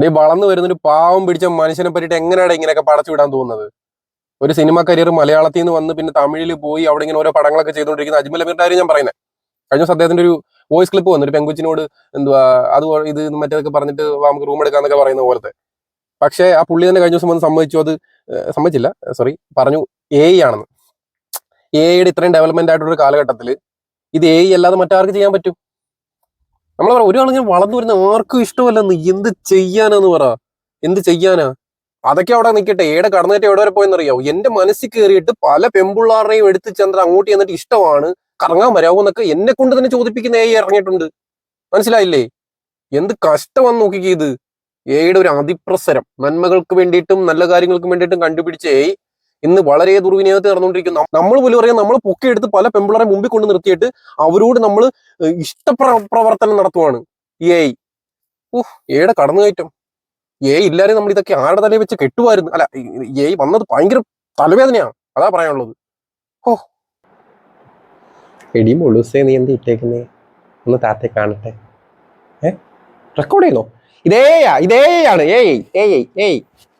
നീ വളർന്നു വരുന്നൊരു പാവം പിടിച്ച മനുഷ്യനെ പറ്റിയിട്ട് എങ്ങനെയാണ് ഇങ്ങനെയൊക്കെ പടച്ചു വിടാൻ തോന്നുന്നത്? ഒരു സിനിമ കരിയർ മലയാളത്തിൽ നിന്ന് വന്ന് പിന്നെ തമിഴിൽ പോയി അവിടെ ഇങ്ങനെ ഓരോ പടങ്ങളൊക്കെ ചെയ്തുകൊണ്ടിരിക്കുന്ന അജ്മൽ അമീറിന്റെ കാര്യം ഞാൻ പറയുന്നത് കഴിഞ്ഞ ദിവസം അദ്ദേഹത്തിന്റെ ഒരു വോയിസ് ക്ലിപ്പ് വന്നു ഒരു പെങ്കുച്ചിനോട് എന്തുവാ അത് ഇത് മറ്റേതൊക്കെ പറഞ്ഞിട്ട് നമുക്ക് റൂം എടുക്കാന്നൊക്കെ പറയുന്ന പോലത്തെ. പക്ഷേ ആ പുള്ളി തന്നെ കഴിഞ്ഞ ദിവസം വന്ന് സമ്മതിച്ചു അത് സമ്മതിച്ചില്ല സോറി പറഞ്ഞു എ ആണെന്ന്. എ ഐയുടെ ഇത്രയും ഡെവലപ്മെന്റ് ആയിട്ടുള്ള ഒരു കാലഘട്ടത്തിൽ ഇത് എ അല്ലാതെ മറ്റാർക്ക് ചെയ്യാൻ പറ്റും? നമ്മൾ പറ ഒരാളിങ്ങനെ വളർന്നു വരുന്ന ആർക്കും ഇഷ്ടമല്ലെന്ന്. എന്ത് ചെയ്യാനാന്ന് പറ. എന്ത് ചെയ്യാനാ? അതൊക്കെ അവിടെ നിൽക്കട്ടെ ഏടെ കടന്നിട്ട് എവിടെ വരെ പോയെന്നറിയാവോ എന്റെ മനസ്സിൽ കയറിയിട്ട് പല പെമ്പിള്ളാറിനെയും എടുത്ത് ചന്ദ്ര അങ്ങോട്ട് ചെന്നിട്ട് ഇഷ്ടമാണ്. കറങ്ങാൻ വരാവോ എന്നൊക്കെ എന്നെ കൊണ്ട് തന്നെ ചോദിപ്പിക്കുന്ന ഏ ഇറങ്ങിയിട്ടുണ്ട്. മനസ്സിലായില്ലേ? എന്ത് കഷ്ടമാന്ന് നോക്കിക്കേ ഇത്. എയുടെ ഒരു അതിപ്രസരം. നന്മകൾക്ക് വേണ്ടിയിട്ടും നല്ല കാര്യങ്ങൾക്ക് വേണ്ടിയിട്ടും കണ്ടുപിടിച്ച എ ഇന്ന് വളരെ ദുർവിനിയോഗത്തിൽ നടന്നുകൊണ്ടിരിക്കുന്നു. നമ്മൾ പോലും പറയാം നമ്മൾ പൊക്കിയെടുത്ത് പല പെമ്പിളറെ മുമ്പിൽ കൊണ്ട് നിർത്തിയിട്ട് അവരോട് നമ്മൾ ഇഷ്ടപ്ര പ്രവർത്തനം നടത്തുവാണ്. എ ഐ ഊഹ് കടന്നു കടന്നുകയറ്റം. എ ഇല്ലാതെ നമ്മൾ ഇതൊക്കെ ആരുടെ തലയിൽ വെച്ച് കെട്ടുമായിരുന്നു അല്ല എ വന്നത് ഭയങ്കര തലവേദനയാണ്. അതാ പറയാനുള്ളത്. ഓ എടി മുളുസേ നീ എന്ത് ഇട്ടേക്കുന്നേ? ഒന്ന് താത്തെ കാണട്ടെ. ഏ? റെക്കോർഡ് ചെയ്തോ? ഇതേയാ ഇതേയാണ് ഏയ് ഏയ് ഏയ്